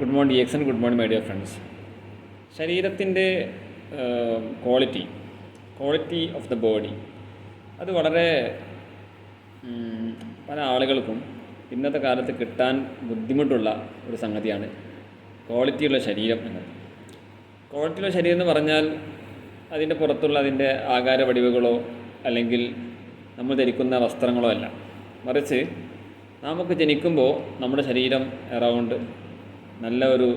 Good morning D good morning my dear friends. ശരീരത്തിന്റെ quality quality of the body അത് വളരെ പല ആളുകൾക്കും ഇന്നത്തെ കാലത്ത് കിട്ടാൻ ബുദ്ധിമുട്ടുള്ള ഒരു സംഗതിയാണ് ക്വാളിറ്റിയുള്ള ശരീരം എന്നത്. ക്വാളിറ്റിയുള്ള ശരീരം എന്ന് പറഞ്ഞാൽ അതിന്റെ പുറത്തുള്ള അതിന്റെ ആകാര വടിവുകളോ അല്ലെങ്കിൽ നമ്മൾ ധരിക്കുന്ന വസ്ത്രങ്ങളോ അല്ല. മറിച്ച് നമുക്ക് ജനിക്കുമ്പോൾ നമ്മുടെ ശരീരം അറൗണ്ട് നല്ല ഒരു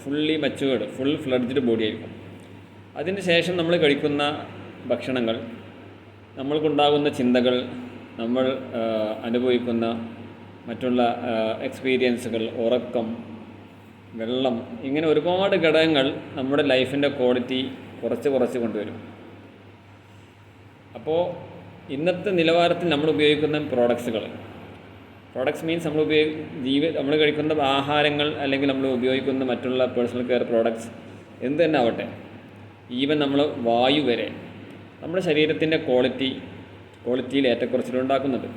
fully matured full fledged body ആയിരിക്കും. അതിന് ശേഷം നമ്മൾ കഴിക്കുന്ന ഭക്ഷണങ്ങൾ നമ്മൾക്കുണ്ടാകുന്ന ചിന്തകൾ നമ്മൾ അനുഭവിക്കുന്ന മറ്റുള്ള എക്സ്പീരിയൻസുകൾ ഉറക്കം വെള്ളം ഇങ്ങനെ ഒരുപാട് ഘടകങ്ങൾ നമ്മുടെ ലൈഫിന്റെ ക്വാളിറ്റി കുറച്ച് കുറച്ച് കൊണ്ടുവരും. അപ്പോൾ ഇന്നത്തെ നിലവാരത്തിൽ നമ്മൾ ഉപയോഗിക്കുന്ന പ്രോഡക്ട്സുകൾ പ്രോഡക്ട്സ് മീൻസ് നമ്മൾ ഉപയോഗി ജീവി നമ്മൾ കഴിക്കുന്ന ആഹാരങ്ങൾ അല്ലെങ്കിൽ നമ്മൾ ഉപയോഗിക്കുന്ന മറ്റുള്ള പേഴ്സണൽ കെയർ പ്രോഡക്ട്സ് എന്ത് തന്നെ ആവട്ടെ ഈവൻ നമ്മൾ വായു വരെ നമ്മുടെ ശരീരത്തിന്റെ ക്വാളിറ്റി ക്വാളിറ്റിയിൽ ഏറ്റക്കുറച്ചിലുണ്ടാക്കുന്നത്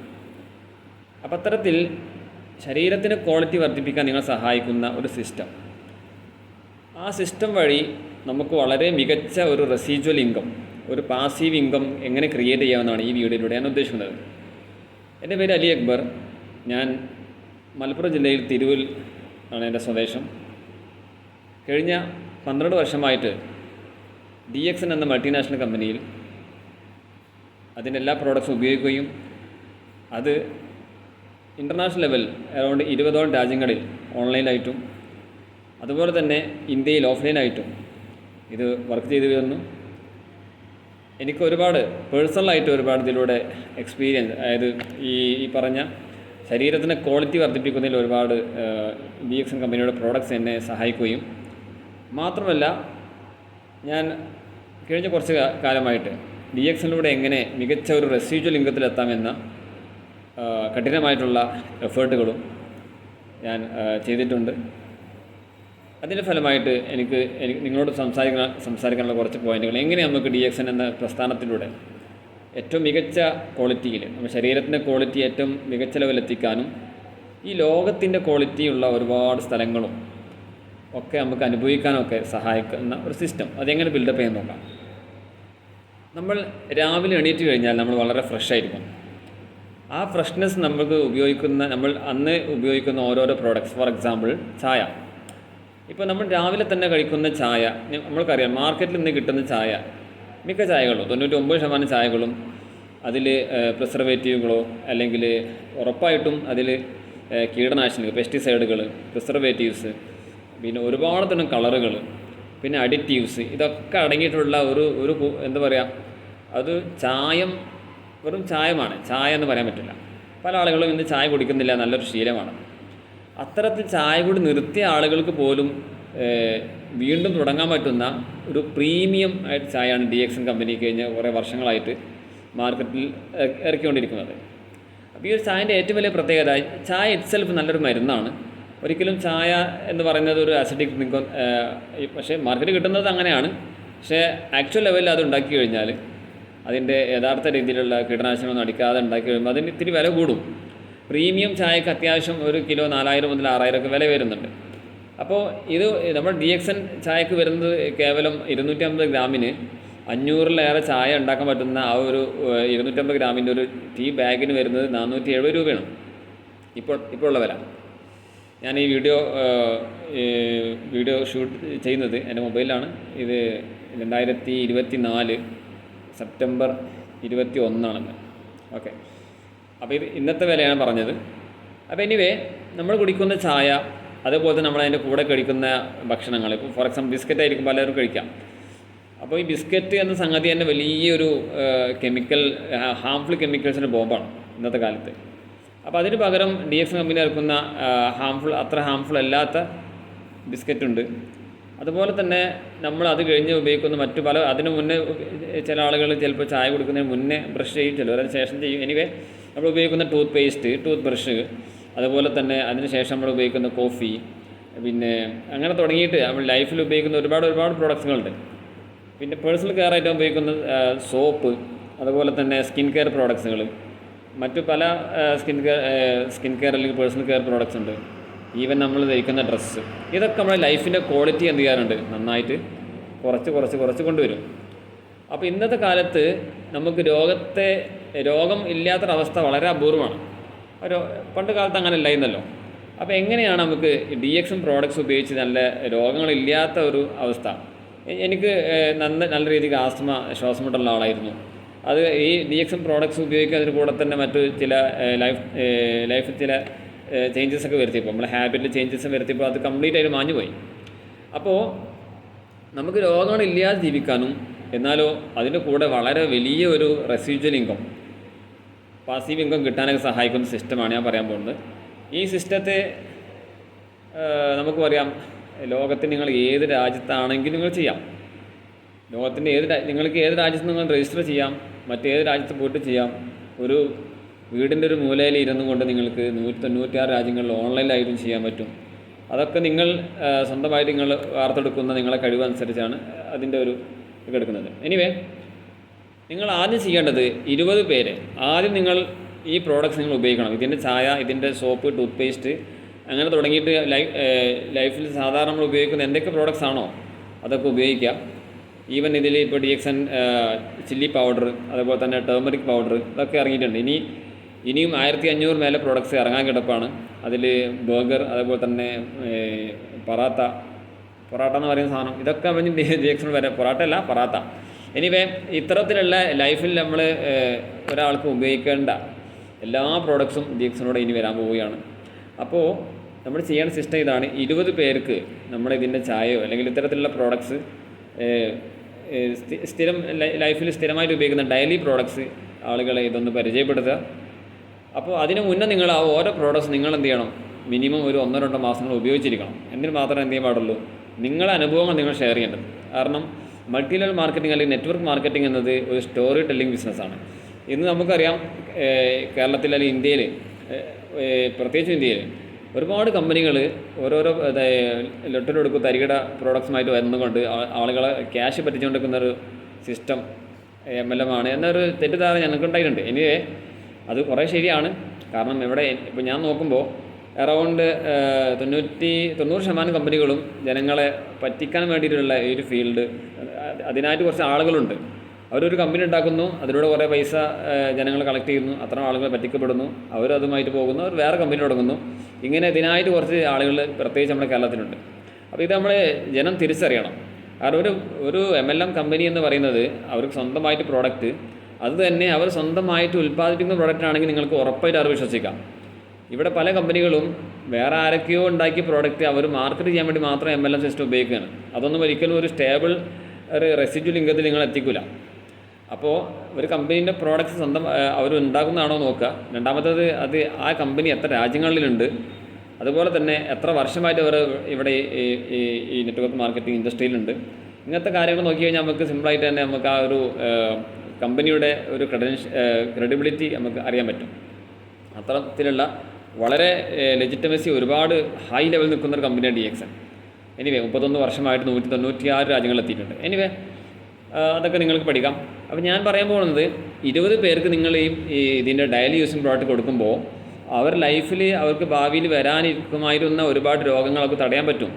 അപ്പം അത്തരത്തിൽ ശരീരത്തിന്റെ ക്വാളിറ്റി വർദ്ധിപ്പിക്കാൻ നിങ്ങളെ സഹായിക്കുന്ന ഒരു സിസ്റ്റം ആ സിസ്റ്റം വഴി നമുക്ക് വളരെ മികച്ച ഒരു റെസീജ്വൽ ഇൻകം ഒരു പാസീവ് ഇൻകം എങ്ങനെ ക്രിയേറ്റ് ചെയ്യാമെന്നാണ് ഈ വീഡിയോയിലൂടെ ഞാൻ ഉദ്ദേശിക്കുന്നത്. എന്റെ പേര് അലി അക്ബർ. ഞാൻ മലപ്പുറം ജില്ലയിൽ തിരുവിൽ ആണ് എന്റെ സ്വദേശം. കഴിഞ്ഞ പന്ത്രണ്ട് വർഷമായിട്ട് ഡി എക്സ് എൻ എന്ന മൾട്ടിനാഷണൽ കമ്പനിയിൽ അതിന്റെ എല്ലാ പ്രോഡക്ട്സും ഉപയോഗിക്കുകയും അത് ഇന്റർനാഷണൽ ലെവൽ അറൗണ്ട് ഇരുപതോളം രാജ്യങ്ങളിൽ ഓൺലൈനായിട്ടും അതുപോലെ തന്നെ ഇന്ത്യയിൽ ഓഫ്ലൈനായിട്ടും ഇത് വർക്ക് ചെയ്തു വരുന്നു. എനിക്ക് ഒരുപാട് പേഴ്സണലായിട്ട് ഒരുപാട് ഇതിലൂടെ എക്സ്പീരിയൻസ് അതായത് ഈ ഈ പറഞ്ഞ ശരീരത്തിന്റെ ക്വാളിറ്റി വർദ്ധിപ്പിക്കുന്നതിൽ ഒരുപാട് ബി എക്സ് എൻ കമ്പനിയുടെ പ്രോഡക്റ്റ്സ് എന്നെ സഹായിക്കുകയും മാത്രമല്ല ഞാൻ കഴിഞ്ഞ കുറച്ച് കാലമായിട്ട് ഡി എക്സിലൂടെ എങ്ങനെ മികച്ച ഒരു റെസ്യൂജ്വൽ ലിംഗത്തിലെത്താമെന്ന കഠിനമായിട്ടുള്ള എഫേർട്ടുകളും ഞാൻ ചെയ്തിട്ടുണ്ട്. അതിന്റെ ഫലമായിട്ട് എനിക്ക് നിങ്ങളോട് സംസാരിക്കാൻ സംസാരിക്കാനുള്ള കുറച്ച് പോയിന്റുകൾ എങ്ങനെ നമുക്ക് ഡി എക്സ് എൻ എന്ന പ്രസ്ഥാനത്തിലൂടെ ഏറ്റവും മികച്ച ക്വാളിറ്റിയിൽ നമ്മുടെ ശരീരത്തിന്റെ ക്വാളിറ്റി ഏറ്റവും മികച്ച ലെവലെത്തിക്കാനും ഈ ലോകത്തിന്റെ ക്വാളിറ്റിയുള്ള ഒരുപാട് സ്ഥലങ്ങളും ഒക്കെ നമുക്ക് അനുഭവിക്കാനൊക്കെ സഹായിക്കുന്ന ഒരു സിസ്റ്റം അതെങ്ങനെ ബിൽഡപ്പ് ചെയ്യാൻ നോക്കാം. നമ്മൾ രാവിലെ എണീറ്റ് കഴിഞ്ഞാൽ നമ്മൾ വളരെ ഫ്രഷ് ആയിരിക്കും. ആ ഫ്രഷ്നെസ് നമുക്ക് ഉപയോഗിക്കുന്ന നമ്മൾ അന്ന് ഉപയോഗിക്കുന്ന ഓരോരോ പ്രോഡക്റ്റ്സ് ഫോർ എക്സാമ്പിൾ ചായ. ഇപ്പോൾ നമ്മൾ രാവിലെ തന്നെ കഴിക്കുന്ന ചായ നമ്മൾക്കറിയാം മാർക്കറ്റിൽ നിന്ന് കിട്ടുന്ന ചായ മിക്ക ചായകളും തൊണ്ണൂറ്റി ഒമ്പത് ശതമാനം ചായകളും അതിൽ പ്രിസർവേറ്റീവുകളോ അല്ലെങ്കിൽ ഉറപ്പായിട്ടും അതിൽ കീടനാശിനികൾ പെസ്റ്റിസൈഡുകൾ പ്രിസർവേറ്റീവ്സ് പിന്നെ ഒരുപാട് തരം കളറുകൾ പിന്നെ അഡിറ്റീവ്സ് ഇതൊക്കെ അടങ്ങിയിട്ടുള്ള ഒരു ഒരു എന്താ പറയുക അത് ചായം വെറും ചായമാണ്. ചായ എന്ന് പറയാൻ പറ്റില്ല. പല ആളുകളും ഇന്ന് ചായ കുടിക്കുന്നില്ല നല്ലൊരു ശീലമാണ്. അത്തരത്തിൽ ചായ കൂടി നിർത്തിയ ആളുകൾക്ക് പോലും വീണ്ടും തുടങ്ങാൻ പറ്റുന്ന ഒരു പ്രീമിയം ആയിട്ട് ചായയാണ് ഡി എക്സൻ കമ്പനി കഴിഞ്ഞ കുറേ വർഷങ്ങളായിട്ട് മാർക്കറ്റിൽ ഇറ- ഇറക്കിക്കൊണ്ടിരിക്കുന്നത്. അപ്പോൾ ഈ ഒരു ചായന്റെ ഏറ്റവും വലിയ പ്രത്യേകത ചായ ഇറ്റ്സെൽഫ് നല്ലൊരു മരുന്നാണ്. ഒരിക്കലും ചായ എന്ന് പറയുന്നത് ഒരു അസിഡിക് ഡ്രിങ്ക് പക്ഷേ മാർക്കറ്റ് കിട്ടുന്നത് അങ്ങനെയാണ്. പക്ഷേ ആക്ച്വൽ ലെവലിൽ അത് ഉണ്ടാക്കി കഴിഞ്ഞാൽ അതിന്റെ യഥാർത്ഥ രീതിയിലുള്ള കീടനാശിനികളൊന്നും അടിക്കാതെ ഉണ്ടാക്കി കഴിയുമ്പോൾ അതിന് ഇത്തിരി വില കൂടും. പ്രീമിയം ചായക്ക് അത്യാവശ്യം ഒരു കിലോ നാലായിരം മുതൽ ആറായിരം ഒക്കെ വില വരുന്നുണ്ട്. അപ്പോൾ ഇത് നമ്മുടെ ഡി എക്സ് എൻ ചായക്ക് വരുന്നത് കേവലം ഇരുന്നൂറ്റി അമ്പത് ഗ്രാമിന് അഞ്ഞൂറിലേറെ ചായ ഉണ്ടാക്കാൻ പറ്റുന്ന ആ ഒരു ഇരുന്നൂറ്റമ്പത് ഗ്രാമിന്റെ ഒരു ടീ ബാഗിന് വരുന്നത് നാനൂറ്റി എഴുപത് രൂപയാണ്. ഇപ്പോൾ ഇപ്പോൾ ഉള്ള വില. ഞാൻ ഈ വീഡിയോ വീഡിയോ ഷൂട്ട് ചെയ്യുന്നത് എന്റെ മൊബൈലിലാണ്. ഇത് രണ്ടായിരത്തി ഇരുപത്തി നാല് സെപ്റ്റംബർ ഇരുപത്തി ഒന്നാണെന്ന് ഓക്കെ. അപ്പോൾ ഇത് ഇന്നത്തെ വിലയാണ് പറഞ്ഞത്. അപ്പോൾ എനിവേ നമ്മൾ കുടിക്കുന്ന ചായ അതേപോലെ തന്നെ നമ്മൾ അതിന്റെ കൂടെ കഴിക്കുന്ന ഭക്ഷണങ്ങൾ. ഇപ്പോൾ ഫോർ എക്സാമ്പിൾ ബിസ്ക്കറ്റ് ആയിരിക്കും പലരും കഴിക്കാം. അപ്പോൾ ഈ ബിസ്ക്കറ്റ് എന്ന സംഗതി തന്നെ വലിയൊരു കെമിക്കൽ ഹാംഫുൾ കെമിക്കൽസിന്റെ ബോംബാണ് ഇന്നത്തെ കാലത്ത്. അപ്പോൾ അതിന് പകരം ഡി എക്സ് കമ്പനി ഇറക്കുന്ന ഹാംഫുൾ അത്ര ഹാംഫുൾ അല്ലാത്ത ബിസ്ക്കറ്റ് ഉണ്ട്. അതുപോലെ തന്നെ നമ്മൾ അത് കഴിഞ്ഞ് ഉപയോഗിക്കുന്ന മറ്റു പല അതിന് മുന്നേ ചില ആളുകൾ ചിലപ്പോൾ ചായ കൊടുക്കുന്നതിന് മുന്നേ ബ്രഷ് ചെയ്യും ചിലവർ അതിന് ശേഷം ചെയ്യും. എനിവേ നമ്മൾ ഉപയോഗിക്കുന്ന ടൂത്ത് പേസ്റ്റ് ടൂത്ത് ബ്രഷ് അതുപോലെ തന്നെ അതിനുശേഷം നമ്മൾ ഉപയോഗിക്കുന്ന കോഫി പിന്നെ അങ്ങനെ തുടങ്ങിയിട്ട് നമ്മൾ ലൈഫിൽ ഉപയോഗിക്കുന്ന ഒരുപാട് ഒരുപാട് പ്രോഡക്റ്റ്സുകളുണ്ട് പിന്നെ പേഴ്സണൽ കെയർ ആയിട്ട് ഉപയോഗിക്കുന്ന സോപ്പ് അതുപോലെ തന്നെ സ്കിൻ കെയർ പ്രോഡക്ട്സുകൾ മറ്റു പല സ്കിൻ കെയർ സ്കിൻ കെയർ അല്ലെങ്കിൽ പേഴ്സണൽ കെയർ പ്രോഡക്ട്സ് ഉണ്ട്. ഈവൻ നമ്മൾ ധരിക്കുന്ന ഡ്രസ്സ് ഇതൊക്കെ നമ്മുടെ ലൈഫിന്റെ ക്വാളിറ്റി എന്ത് ചെയ്യാറുണ്ട്? നന്നായിട്ട് കുറച്ച് കുറച്ച് കുറച്ച് കൊണ്ടുവരും. അപ്പോൾ ഇന്നത്തെ കാലത്ത് നമുക്ക് രോഗത്തെ രോഗം ഇല്ലാത്തൊരവസ്ഥ വളരെ അപൂർവമാണ്. ഒരു പണ്ട് കാലത്ത് അങ്ങനെ അല്ലായിരുന്നല്ലോ. അപ്പോൾ എങ്ങനെയാണ് നമുക്ക് ഡി എക്സും പ്രോഡക്ട്സ് ഉപയോഗിച്ച് നല്ല രോഗങ്ങളില്ലാത്ത ഒരു അവസ്ഥ? എനിക്ക് നന്ന നല്ല രീതിക്ക് ആസ്മ ശ്വാസമുട്ടുള്ള ആളായിരുന്നു. അത് ഈ ഡി എക്സും പ്രോഡക്ട്സ് ഉപയോഗിക്കുന്നതിന് കൂടെ തന്നെ മറ്റു ചില ലൈഫ് ലൈഫിൽ ചില ചേഞ്ചസ് ഒക്കെ വരുത്തിയപ്പോൾ നമ്മുടെ ഹാബിറ്റിൽ ചേഞ്ചസ് വരുത്തിയപ്പോൾ അത് കംപ്ലീറ്റ് ആയിട്ട് മാഞ്ഞു പോയി. അപ്പോൾ നമുക്ക് രോഗങ്ങളില്ലാതെ ജീവിക്കാനും എന്നാലോ അതിന്റെ കൂടെ വളരെ വലിയ ഒരു ഇൻകം പാസീവ് ഇൻകം കിട്ടാനൊക്കെ സഹായിക്കുന്ന സിസ്റ്റമാണ് ഞാൻ പറയാൻ പോകുന്നത്. ഈ സിസ്റ്റത്തെ നമുക്ക് പറയാം ലോകത്തിൽ നിങ്ങൾ ഏത് രാജ്യത്താണെങ്കിലും നിങ്ങൾ ചെയ്യാം. ലോകത്തിന്റെ ഏത് നിങ്ങൾക്ക് ഏത് രാജ്യത്ത് നിങ്ങൾ രജിസ്റ്റർ ചെയ്യാം മറ്റേത് രാജ്യത്ത് പോയിട്ട് ചെയ്യാം. ഒരു വീടിന്റെ ഒരു മൂലയിൽ ഇരുന്നു കൊണ്ട് നിങ്ങൾക്ക് നൂറ്റി തൊണ്ണൂറ്റിയാറ് രാജ്യങ്ങളിൽ ഓൺലൈനിലായിട്ടും ചെയ്യാൻ പറ്റും. അതൊക്കെ നിങ്ങൾ സ്വന്തമായിട്ട് നിങ്ങൾ വാർത്തെടുക്കുന്ന നിങ്ങളെ കഴിവനുസരിച്ചാണ് അതിന്റെ ഒരു ഇതെടുക്കുന്നത് എനിവേ നിങ്ങൾ ആദ്യം ചെയ്യേണ്ടത് ഇരുപത് പേര്. ആദ്യം നിങ്ങൾ ഈ പ്രോഡക്റ്റ്സ് നിങ്ങൾ ഉപയോഗിക്കണം. ഇതിന്റെ ചായ ഇതിന്റെ സോപ്പ് ടൂത്ത് പേസ്റ്റ് അങ്ങനെ തുടങ്ങിയിട്ട് ലൈഫ് ലൈഫിൽ സാധാരണ നമ്മൾ ഉപയോഗിക്കുന്ന എന്തൊക്കെ പ്രോഡക്റ്റ്സ് ആണോ അതൊക്കെ ഉപയോഗിക്കാം ഈവൻ ഇതിൽ ഇപ്പോൾ D X N chilli powder അതുപോലെ തന്നെ ടേമറിക് പൗഡർ ഇതൊക്കെ ഇറങ്ങിയിട്ടുണ്ട്. ഇനി ഇനിയും ആയിരത്തി അഞ്ഞൂറ് മേലെ പ്രോഡക്റ്റ്സ് ഇറങ്ങാൻ കിടപ്പാണ്. അതിൽ ബർഗർ അതുപോലെ തന്നെ പൊറാത്ത പറാത്ത പൊറാട്ട എന്ന് പറയുന്ന സാധനം. ഇതൊക്കെ അവൻ ഡി എക്സൺ വരെ പൊറാട്ട. അല്ല പറാത്ത എനിവേ ഇത്തരത്തിലുള്ള ലൈഫിൽ നമ്മൾ ഒരാൾക്ക് ഉപയോഗിക്കേണ്ട എല്ലാ പ്രോഡക്ട്സും ദീപ്സിനോട് ഇനി വരാൻ പോവുകയാണ്. അപ്പോൾ നമ്മൾ ചെയ്യേണ്ട സിസ്റ്റം ഇതാണ് ഇരുപത് പേർക്ക് നമ്മൾ ഇതിന്റെ ചായയോ അല്ലെങ്കിൽ ഇത്തരത്തിലുള്ള പ്രോഡക്ട്സ് സ്ഥിരം ലൈഫിൽ സ്ഥിരമായിട്ട് ഉപയോഗിക്കുന്ന ഡെയിലി പ്രോഡക്ട്സ് ആളുകളെ ഇതൊന്ന് പരിചയപ്പെടുത്തുക. അപ്പോൾ അതിന് മുന്നേ നിങ്ങൾ ആ ഓരോ പ്രോഡക്ട്സ് നിങ്ങൾ എന്ത് ചെയ്യണം? മിനിമം ഒരു ഒന്നോ രണ്ടോ മാസങ്ങൾ ഉപയോഗിച്ചിരിക്കണം. എന്തിന് മാത്രമേ എന്ത് ചെയ്യാൻ പാടുള്ളൂ? നിങ്ങളുടെ അനുഭവങ്ങൾ നിങ്ങൾ ഷെയർ ചെയ്യേണ്ടത്. കാരണം മൾട്ടി ലെവൽ മാർക്കറ്റിംഗ് അല്ലെങ്കിൽ നെറ്റ്വർക്ക് മാർക്കറ്റിംഗ് എന്നത് ഒരു സ്റ്റോറി ടെല്ലിംഗ് ബിസിനസ്സാണ്. ഇന്ന് നമുക്കറിയാം കേരളത്തിൽ അല്ലെങ്കിൽ ഇന്ത്യയിൽ പ്രത്യേകിച്ച് ഇന്ത്യയിൽ ഒരുപാട് കമ്പനികൾ ഓരോരോ ലെറ്ററെടുക്കും തരികിട പ്രോഡക്ട്സുമായിട്ട് വരുന്നതുകൊണ്ട് ആളുകളെ ക്യാഷ് പറ്റിച്ചുകൊണ്ടിരിക്കുന്ന ഒരു സിസ്റ്റം എം എൽ എം ആണ്. എന്നൊരു തെറ്റിദ്ധാരണ ഞങ്ങൾക്ക് ഉണ്ടായിട്ടുണ്ട് എനിവേ അത് കുറേ ശരിയാണ്. കാരണം ഇവിടെ ഇപ്പോൾ ഞാൻ നോക്കുമ്പോൾ അറൗണ്ട് തൊണ്ണൂറ്റി തൊണ്ണൂറ് ശതമാനം കമ്പനികളും ജനങ്ങളെ പറ്റിക്കാൻ വേണ്ടിയിട്ടുള്ള ഈ ഒരു ഫീൽഡ് അതിനായിട്ട് കുറച്ച് ആളുകളുണ്ട്. അവരൊരു കമ്പനി ഉണ്ടാക്കുന്നു അതിലൂടെ കുറേ പൈസ ജനങ്ങൾ കളക്ട് ചെയ്യുന്നു അത്ര ആളുകൾ പറ്റിക്കപ്പെടുന്നു അവരതുമായിട്ട് പോകുന്നു അവർ വേറെ കമ്പനി തുടങ്ങുന്നു. ഇങ്ങനെ ഇതിനായിട്ട് കുറച്ച് ആളുകൾ പ്രത്യേകിച്ച് നമ്മുടെ കേരളത്തിലുണ്ട്. അപ്പോൾ ഇത് നമ്മൾ ജനം തിരിച്ചറിയണം. കാരണം ഒരു ഒരു എം എൽ എം കമ്പനി എന്ന് പറയുന്നത് അവർക്ക് സ്വന്തമായിട്ട് പ്രോഡക്റ്റ് അതുതന്നെ അവർ സ്വന്തമായിട്ട് ഉൽപ്പാദിപ്പിക്കുന്ന പ്രോഡക്റ്റ് ആണെങ്കിൽ നിങ്ങൾക്ക് ഉറപ്പായിട്ട് അവർ വിശ്വസിക്കാം. ഇവിടെ പല കമ്പനികളും വേറെ ആരൊക്കെയോ ഉണ്ടാക്കിയ പ്രോഡക്റ്റ് അവർ മാർക്കറ്റ് ചെയ്യാൻ വേണ്ടി മാത്രം എം എൽ എം സിസ്റ്റം ഉപയോഗിക്കുകയാണ്. അതൊന്നും ഒരിക്കലും ഒരു സ്റ്റേബിൾ ഒരു റെസിഡ്യൽ ഇൻകത്തിൽ നിങ്ങൾ എത്തിക്കില്ല അപ്പോൾ ഒരു കമ്പനീന്റെ പ്രോഡക്റ്റ് സ്വന്തം അവർ ഉണ്ടാക്കുന്നതാണോ നോക്കുക. രണ്ടാമത്തത് അത് ആ കമ്പനി എത്ര രാജ്യങ്ങളിലുണ്ട്. അതുപോലെ തന്നെ എത്ര വർഷമായിട്ട് അവർ ഇവിടെ ഈ നെറ്റ്വർക്ക് മാർക്കറ്റിംഗ് ഇൻഡസ്ട്രിയിലുണ്ട് ഇങ്ങനത്തെ കാര്യങ്ങൾ നോക്കി കഴിഞ്ഞാൽ നമുക്ക് സിമ്പിളായിട്ട് തന്നെ നമുക്ക് ആ ഒരു കമ്പനിയുടെ ഒരു ക്രെഡൻഷ് ക്രെഡിബിലിറ്റി നമുക്ക് അറിയാൻ പറ്റും. അത്തരത്തിലുള്ള വളരെ ലെജിറ്റമസി ഒരുപാട് ഹൈ ലെവൽ നിൽക്കുന്ന ഒരു കമ്പനിയാണ് ഡി എക്സ് എൻ എനിവേ മുപ്പത്തൊന്ന് വർഷമായിട്ട് നൂറ്റി തൊണ്ണൂറ്റിയാറ് രാജ്യങ്ങളിലെത്തിയിട്ടുണ്ട് എനിവേ അതൊക്കെ നിങ്ങൾക്ക് പഠിക്കാം. അപ്പോൾ ഞാൻ പറയാൻ പോകുന്നത് ഇരുപത് പേർക്ക് നിങ്ങൾ ഈ ഇതിന്റെ ഡയലി യൂസിങ് പ്രോഡക്റ്റ് കൊടുക്കുമ്പോൾ അവർ ലൈഫിൽ അവർക്ക് ഭാവിയിൽ വരാനിരിക്കുമായിരുന്ന ഒരുപാട് രോഗങ്ങളൊക്കെ തടയാൻ പറ്റും.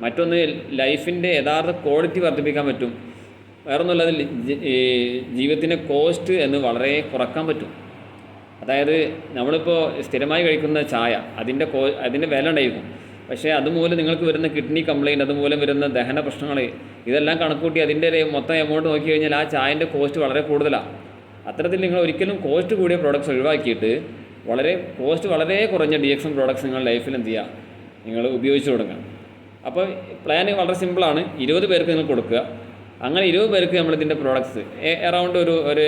മറ്റൊന്ന് ലൈഫിന്റെ യഥാർത്ഥ ക്വാളിറ്റി വർദ്ധിപ്പിക്കാൻ പറ്റും. ഈ ജീവിതത്തിന്റെ കോസ്റ്റ് എന്ന് വളരെ കുറയ്ക്കാൻ പറ്റും. അതായത് നമ്മളിപ്പോൾ സ്ഥിരമായി കഴിക്കുന്ന ചായ അതിന്റെ കോ അതിന്റെ വില ഉണ്ടായിരിക്കും. പക്ഷേ അതുമൂലം നിങ്ങൾക്ക് വരുന്ന കിഡ്നി കംപ്ലയിന്റ് അതുമൂലം വരുന്ന ദഹന പ്രശ്നങ്ങൾ ഇതെല്ലാം കണക്കൂട്ടി അതിന്റെ മൊത്തം എമൗണ്ട് നോക്കി കഴിഞ്ഞാൽ ആ ചായന്റെ കോസ്റ്റ് വളരെ കൂടുതലാണ് അത്തരത്തിൽ നിങ്ങൾ ഒരിക്കലും കോസ്റ്റ് കൂടിയ പ്രോഡക്ട്സ് ഒഴിവാക്കിയിട്ട് വളരെ കോസ്റ്റ് വളരെ കുറഞ്ഞ ഡി എക്സ് എം പ്രോഡക്റ്റ്സ് നിങ്ങൾ ലൈഫിൽ എന്ത് ചെയ്യുക നിങ്ങൾ ഉപയോഗിച്ച് തുടങ്ങുക. അപ്പോൾ പ്ലാൻ വളരെ സിമ്പിളാണ് ഇരുപത് പേർക്ക് നിങ്ങൾ കൊടുക്കുക. അങ്ങനെ ഇരുപത് പേർക്ക് നമ്മളിതിന്റെ പ്രോഡക്ട്സ് അറൗണ്ട് ഒരു ഒരു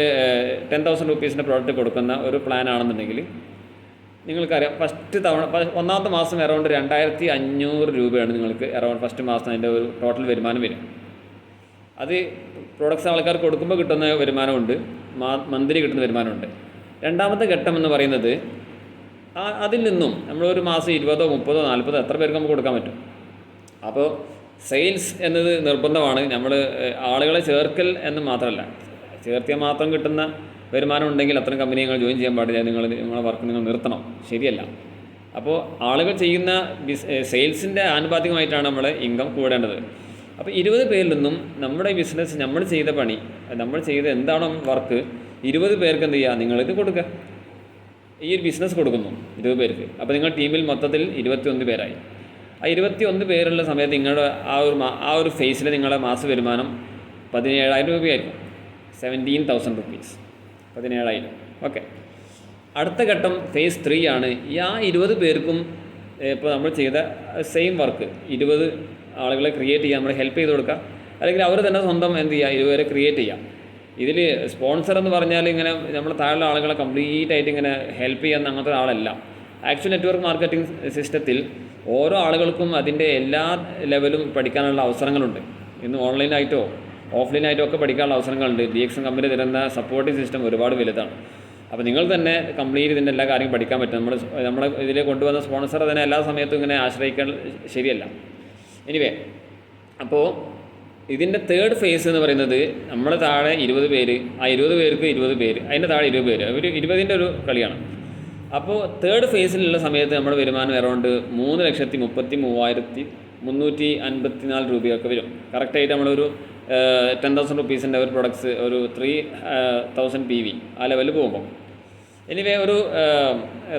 ടെൻ തൗസൻഡ് റുപ്പീസിന്റെ പ്രോഡക്റ്റ് കൊടുക്കുന്ന ഒരു പ്ലാൻ ആണെന്നുണ്ടെങ്കിൽ നിങ്ങൾക്കറിയാം ഫസ്റ്റ് തവണ ഒന്നാമത്തെ മാസം അറൗണ്ട് രണ്ടായിരത്തി അഞ്ഞൂറ് രൂപയാണ് നിങ്ങൾക്ക് അറൗണ്ട് ഫസ്റ്റ് മാസം അതിന്റെ ഒരു ടോട്ടൽ വരുമാനം വരും അത് പ്രോഡക്ട്സ് ആൾക്കാർ കൊടുക്കുമ്പോൾ കിട്ടുന്ന വരുമാനമുണ്ട് മന്ത്ലി കിട്ടുന്ന വരുമാനമുണ്ട്. രണ്ടാമത്തെ ഘട്ടം എന്ന് പറയുന്നത് അതിൽ നിന്നും നമ്മൾ ഒരു മാസം ഇരുപതോ മുപ്പതോ നാൽപ്പതോ എത്ര പേർക്ക് നമുക്ക് കൊടുക്കാൻ പറ്റും? അപ്പോൾ സെയിൽസ് എന്നത് നിർബന്ധമാണ്. നമ്മൾ ആളുകളെ ചേർക്കൽ എന്ന് മാത്രമല്ല. ചേർത്തിയാൽ മാത്രം കിട്ടുന്ന വരുമാനം ഉണ്ടെങ്കിൽ അത്തരം കമ്പനി നിങ്ങൾ ജോയിൻ ചെയ്യാൻ പാടില്ല. നിങ്ങൾ നിങ്ങളെ വർക്ക് നിങ്ങൾ നിർത്തണം. ശരിയല്ല. അപ്പോൾ ആളുകൾ ചെയ്യുന്ന ബിസ് സെയിൽസിന്റെ ആനുപാതികമായിട്ടാണ് നമ്മൾ ഇൻകം കൂടേണ്ടത്. അപ്പോൾ ഇരുപത് പേരിൽ നിന്നും നമ്മുടെ ബിസിനസ് നമ്മൾ ചെയ്ത പണി നമ്മൾ ചെയ്ത എന്താണോ വർക്ക് ഇരുപത് പേർക്ക് എന്ത് ചെയ്യുക നിങ്ങളിത് കൊടുക്കുക. ഈ ഒരു ബിസിനസ് കൊടുക്കുന്നു ഇരുപത് പേർക്ക്. അപ്പോൾ നിങ്ങൾ ടീമിൽ മൊത്തത്തിൽ ഇരുപത്തിയൊന്ന് പേരായി. ആ ഇരുപത്തി ഒന്ന് പേരുള്ള സമയത്ത് നിങ്ങളുടെ ആ ഒരു ആ ഒരു ഫേസിൽ നിങ്ങളുടെ മാസ വരുമാനം പതിനേഴായിരം രൂപയായിരിക്കും. സെവന്റീൻ തൗസൻഡ് റുപ്പീസ് പതിനേഴായിരം. ഓക്കെ അടുത്ത ഘട്ടം ഫേസ് ത്രീ ആണ്. ഈ ആ ഇരുപത് പേർക്കും ഇപ്പോൾ നമ്മൾ ചെയ്ത സെയിം വർക്ക് ഇരുപത് ആളുകളെ ക്രിയേറ്റ് ചെയ്യാൻ നമ്മൾ ഹെൽപ്പ് ചെയ്ത് കൊടുക്കുക അല്ലെങ്കിൽ അവർ തന്നെ സ്വന്തം എന്ത് ചെയ്യുക ഇരുപത് ക്രിയേറ്റ് ചെയ്യാം. ഇതിൽ സ്പോൺസർ എന്ന് പറഞ്ഞാൽ ഇങ്ങനെ നമ്മൾ താഴെയുള്ള ആളുകളെ കംപ്ലീറ്റ് ആയിട്ട് ഇങ്ങനെ ഹെൽപ്പ് ചെയ്യാൻ അങ്ങനത്തെ ഒരാളല്ല. ആക്ച്വൽ നെറ്റ്വർക്ക് മാർക്കറ്റിംഗ് സിസ്റ്റത്തിൽ ഓരോ ആളുകൾക്കും അതിന്റെ എല്ലാ ലെവലും പഠിക്കാനുള്ള അവസരങ്ങളുണ്ട്. ഇന്ന് ഓൺലൈനായിട്ടോ ഓഫ്ലൈനായിട്ടോ ഒക്കെ പഠിക്കാനുള്ള അവസരങ്ങളുണ്ട്. ഡി എക്സ് കമ്പനി തരുന്ന സപ്പോർട്ടിംഗ് സിസ്റ്റം ഒരുപാട് വലുതാണ്. അപ്പോൾ നിങ്ങൾ തന്നെ കംപ്ലീറ്റ് ഇതിന്റെ എല്ലാ കാര്യങ്ങളും പഠിക്കാൻ പറ്റും. നമ്മൾ നമ്മുടെ ഇതിൽ കൊണ്ടുവന്ന സ്പോൺസർ തന്നെ എല്ലാ സമയത്തും ഇങ്ങനെ ആശ്രയിക്കാൻ ശരിയല്ല. എനിവേ അപ്പോൾ ഇതിന്റെ തേർഡ് ഫേസ് എന്ന് പറയുന്നത് നമ്മുടെ താഴെ ഇരുപത് പേര് ആ ഇരുപത് പേർക്ക് ഇരുപത് പേര് അതിന്റെ താഴെ ഇരുപത് പേര് ഒരു ഇരുപതിന്റെ ഒരു കളിയാണ്. അപ്പോൾ തേർഡ് ഫേസിലുള്ള സമയത്ത് നമ്മുടെ വരുമാനം എറൗണ്ട് മൂന്ന് ലക്ഷത്തി മുപ്പത്തി മൂവായിരത്തി മുന്നൂറ്റി അൻപത്തി നാല് രൂപയൊക്കെ വരും. കറക്റ്റായിട്ട് നമ്മളൊരു ടെൻ തൗസൻഡ് റുപ്പീസിന്റെ ഒരു പ്രൊഡക്ട്സ് ഒരു ത്രീ തൗസൻഡ് പി വി ആ ലെവലിൽ പോകുമ്പോൾ എനിവേ ഒരു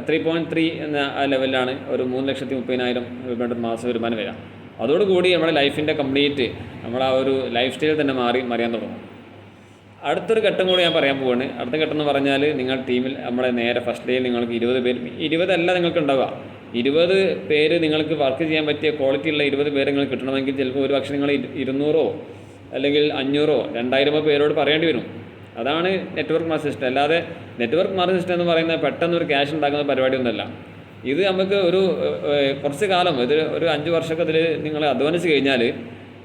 ത്രീ പോയിന്റ് ത്രീ എന്ന ആ ലെവലിലാണ് ഒരു മൂന്ന് ലക്ഷത്തി മുപ്പതിനായിരം രൂപയുടെ മാസം വരുമാനം വരിക. അതോടുകൂടി നമ്മുടെ ലൈഫിന്റെ കംപ്ലീറ്റ് നമ്മൾ ആ ഒരു ലൈഫ് സ്റ്റൈൽ തന്നെ മാറി മറിയാൻ തുടങ്ങും. അടുത്തൊരു ഘട്ടം കൂടി ഞാൻ പറയാൻ പോവാണ്. അടുത്ത ഘട്ടം എന്ന് പറഞ്ഞാൽ നിങ്ങൾ ടീമിൽ നമ്മുടെ നേരെ ഫസ്റ്റ് ഡേയിൽ നിങ്ങൾക്ക് ഇരുപത് പേര് ഇരുപതല്ല നിങ്ങൾക്ക് ഉണ്ടാവുക. ഇരുപത് പേര് നിങ്ങൾക്ക് വർക്ക് ചെയ്യാൻ പറ്റിയ ക്വാളിറ്റി ഉള്ള ഇരുപത് പേര് നിങ്ങൾക്ക് കിട്ടണമെങ്കിൽ ചിലപ്പോൾ ഒരു പക്ഷേ നിങ്ങൾ ഇരു- ഇരുന്നൂറോ അല്ലെങ്കിൽ അഞ്ഞൂറോ രണ്ടായിരമോ പേരോട് പറയേണ്ടി വരും. അതാണ് നെറ്റ്വർക്ക് മാർക്കറ്റ് സിസ്റ്റം അല്ലാതെ നെറ്റ്വർക്ക് മാർക്കറ്റ് സിസ്റ്റം എന്ന് പറയുന്നത് പെട്ടെന്ന് ഒരു ക്യാഷ് ഉണ്ടാക്കുന്ന പരിപാടിയൊന്നുമല്ല. ഇത് നമുക്ക് ഒരു കുറച്ച് കാലം ഇത് ഒരു അഞ്ച് വർഷമൊക്കെ ഇതിൽ നിങ്ങൾ അധ്വാനിച്ച് കഴിഞ്ഞാൽ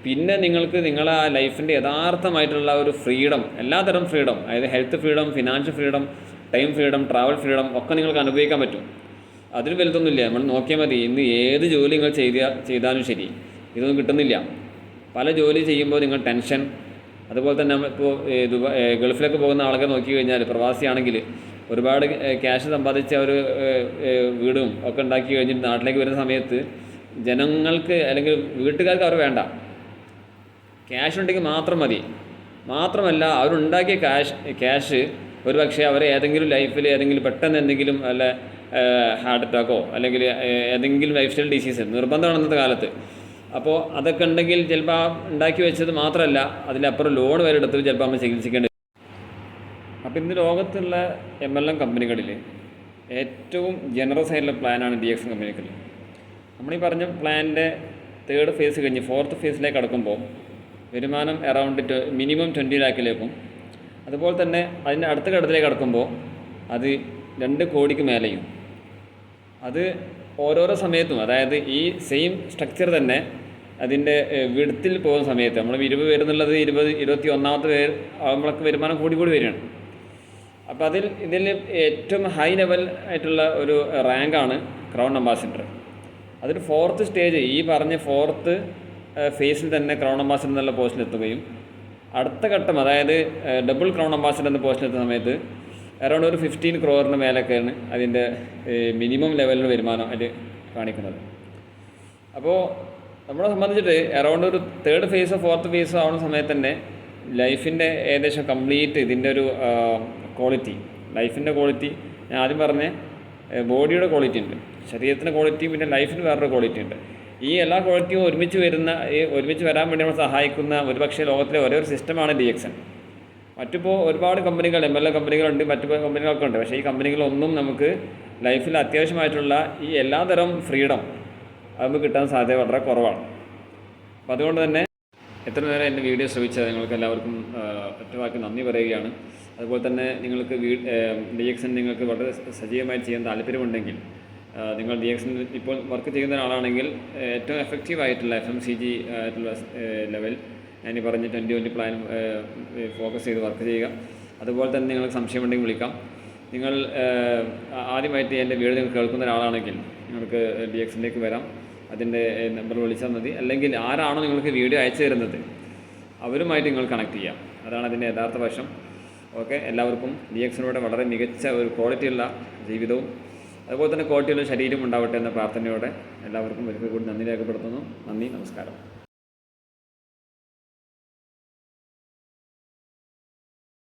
പിന്നെ നിങ്ങൾക്ക് നിങ്ങളെ ആ ലൈഫിന്റെ യഥാർത്ഥമായിട്ടുള്ള ഒരു ഫ്രീഡം എല്ലാതരം ഫ്രീഡം അതായത് health freedom financial freedom time freedom travel freedom ഒക്കെ നിങ്ങൾക്ക് അനുഭവിക്കാൻ പറ്റും. അതിൽ വലുതൊന്നുമില്ല. നമ്മൾ നോക്കിയാൽ മതി ഇന്ന് ഏത് ജോലി നിങ്ങൾ ചെയ്ത ചെയ്താലും ശരി. ഇതൊന്നും കിട്ടുന്നില്ല. പല ജോലി ചെയ്യുമ്പോൾ നിങ്ങൾ ടെൻഷൻ. അതുപോലെ തന്നെ ഇപ്പോൾ ദുബായ് ഗൾഫിലൊക്കെ പോകുന്ന ആളൊക്കെ നോക്കി കഴിഞ്ഞാൽ പ്രവാസിയാണെങ്കിൽ ഒരുപാട് ക്യാഷ് സമ്പാദിച്ച ഒരു വീടും ഒക്കെ ഉണ്ടാക്കി കഴിഞ്ഞിട്ട് നാട്ടിലേക്ക് വരുന്ന സമയത്ത് ജനങ്ങൾക്ക് അല്ലെങ്കിൽ വീട്ടുകാർക്ക് അവർ വേണ്ട. ക്യാഷ് ഉണ്ടെങ്കിൽ മാത്രം മതി. മാത്രമല്ല അവരുണ്ടാക്കിയ ക്യാഷ് ക്യാഷ് ഒരു പക്ഷേ അവരെ ഏതെങ്കിലും ലൈഫിൽ ഏതെങ്കിലും പെട്ടെന്ന് എന്തെങ്കിലും അല്ല ഹാർട്ട് അറ്റാക്കോ അല്ലെങ്കിൽ ഏതെങ്കിലും ലൈഫ് സ്റ്റൈൽ ഡിസീസ് നിർബന്ധമാണ് ഇന്നത്തെ കാലത്ത്. അപ്പോൾ അതൊക്കെ ഉണ്ടെങ്കിൽ ചിലപ്പോൾ ആ ഉണ്ടാക്കി വെച്ചത് മാത്രമല്ല അതിലപ്പുറം ലോൺ വരെ എടുത്ത് ചിലപ്പോൾ നമ്മൾ ചികിത്സിക്കേണ്ടി. അപ്പോൾ ഇന്ന് ലോകത്തുള്ള എം എൽ എം കമ്പനികളിൽ ഏറ്റവും ജനറസ് ആയിട്ടുള്ള പ്ലാനാണ് ഡി എക്സ് കമ്പനികളിൽ നമ്മളീ പറഞ്ഞ പ്ലാനിന്റെ തേർഡ് ഫേസ് കഴിഞ്ഞ് ഫോർത്ത് ഫേസിലേക്ക് കടക്കുമ്പോൾ വരുമാനം അറൗണ്ട് മിനിമം ട്വന്റി ലാക്കിലേക്കും അതുപോലെ തന്നെ അതിന്റെ അടുത്ത ഘട്ടത്തിലേക്ക് കടക്കുമ്പോൾ അത് രണ്ട് കോടിക്ക് മേലെയും. അത് ഓരോരോ സമയത്തും അതായത് ഈ സെയിം സ്ട്രക്ചർ തന്നെ അതിന്റെ വിടത്തിൽ പോകുന്ന സമയത്ത് നമ്മൾ ഇരുപത് പേരെന്നുള്ളത് ഇരുപത് ഇരുപത്തി ഒന്നാമത്തെ പേർ ആകുമ്പോഴൊക്കെ വരുമാനം കൂടി കൂടി വരികയാണ്. അപ്പോൾ അതിൽ ഇതിൽ ഏറ്റവും ഹൈ ലെവൽ ആയിട്ടുള്ള ഒരു റാങ്കാണ് ക്രൗൺ അംബാസിഡർ. അതിൽ ഫോർത്ത് സ്റ്റേജ് ഈ പറഞ്ഞ ഫോർത്ത് ഫേസിൽ തന്നെ ക്രൗൺ അംബാസിഡർ എന്നുള്ള പോസ്റ്റിൽ എത്തുകയും അടുത്ത ഘട്ടം അതായത് ഡബിൾ ക്രൗൺ അംബാസിഡർ എന്ന പോസ്റ്റിൽ എത്തുന്ന സമയത്ത് അറൗണ്ട് ഒരു ഫിഫ്റ്റീൻ ക്രോറിന് മേലൊക്കെയാണ് അതിന്റെ മിനിമം ലെവലിൽ വരുമാനം അതിൽ കാണിക്കുന്നത്. അപ്പോൾ നമ്മളെ സംബന്ധിച്ചിട്ട് അറൗണ്ട് ഒരു തേർഡ് ഫേസോ ഫോർത്ത് ഫേസോ ആവുന്ന സമയത്ത് തന്നെ ലൈഫിന്റെ ഏകദേശം കംപ്ലീറ്റ് ഇതിന്റെ ഒരു ക്വാളിറ്റി ലൈഫിന്റെ ക്വാളിറ്റി ഞാൻ ആദ്യം പറഞ്ഞ ബോഡിയുടെ ക്വാളിറ്റി ഉണ്ട്. ശരീരത്തിന്റെ ക്വാളിറ്റി പിന്നെ ലൈഫിന് വേറൊരു ക്വാളിറ്റി ഉണ്ട്. ഈ എല്ലാ ക്വാളിറ്റിയും ഒരുമിച്ച് വരുന്ന ഈ ഒരുമിച്ച് വരാൻ വേണ്ടി നമ്മൾ സഹായിക്കുന്ന ഒരുപക്ഷെ ലോകത്തിലെ ഒരേ ഒരു സിസ്റ്റമാണ് ഡി എക്സൻ മറ്റിപ്പോൾ ഒരുപാട് കമ്പനികൾ എം എൽ എ കമ്പനികളുണ്ട് മറ്റു കമ്പനികളൊക്കെ ഉണ്ട് പക്ഷേ ഈ കമ്പനികളൊന്നും നമുക്ക് ലൈഫിൽ അത്യാവശ്യമായിട്ടുള്ള ഈ എല്ലാതരം ഫ്രീഡം അത് നമുക്ക് കിട്ടാൻ സാധ്യത വളരെ കുറവാണ്. അപ്പോൾ അതുകൊണ്ട് തന്നെ എത്ര നേരം എന്റെ വീഡിയോ ശ്രമിച്ചത് നിങ്ങൾക്ക് എല്ലാവർക്കും ഒറ്റവാക്കി നന്ദി പറയുകയാണ്. അതുപോലെ തന്നെ നിങ്ങൾക്ക് വീ ഡി എക്സൻ നിങ്ങൾക്ക് വളരെ സജീവമായി ചെയ്യാൻ താല്പര്യമുണ്ടെങ്കിൽ നിങ്ങൾ ഡി എക്സിൽ ഇപ്പോൾ വർക്ക് ചെയ്യുന്ന ഒരാളാണെങ്കിൽ ഏറ്റവും എഫക്റ്റീവ് ആയിട്ടുള്ള എഫ് എം സി ജി ആയിട്ടുള്ള ലെവൽ ഞാൻ പറഞ്ഞ് ട്വന്റി ട്വന്റി പ്ലാൻ ഫോക്കസ് ചെയ്ത് വർക്ക് ചെയ്യുക. അതുപോലെ തന്നെ നിങ്ങൾക്ക് സംശയമുണ്ടെങ്കിൽ വിളിക്കാം. നിങ്ങൾ ആദ്യമായിട്ട് എന്റെ വീട് നിങ്ങൾ കേൾക്കുന്ന ഒരാളാണെങ്കിൽ നിങ്ങൾക്ക് ഡി എക്സിലേക്ക് വരാം. അതിന്റെ നമ്പർ വിളിച്ചാൽ മതി. അല്ലെങ്കിൽ ആരാണോ നിങ്ങൾക്ക് വീഡിയോ അയച്ചു തരുന്നത് അവരുമായിട്ട് നിങ്ങൾ കണക്ട് ചെയ്യാം. അതാണ് അതിന്റെ യഥാർത്ഥ വശം. ഓക്കെ എല്ലാവർക്കും ഡി എക്സിനോട് വളരെ മികച്ച ഒരു ക്വാളിറ്റിയുള്ള ജീവിതവും അതുപോലെ തന്നെ കോട്ടിയുള്ള ശരീരം ഉണ്ടാവട്ടെ എന്ന പ്രാർത്ഥനയോടെ എല്ലാവർക്കും ഒരിക്കൽ കൂടി നന്ദി രേഖപ്പെടുത്തുന്നു. നന്ദി നമസ്കാരം.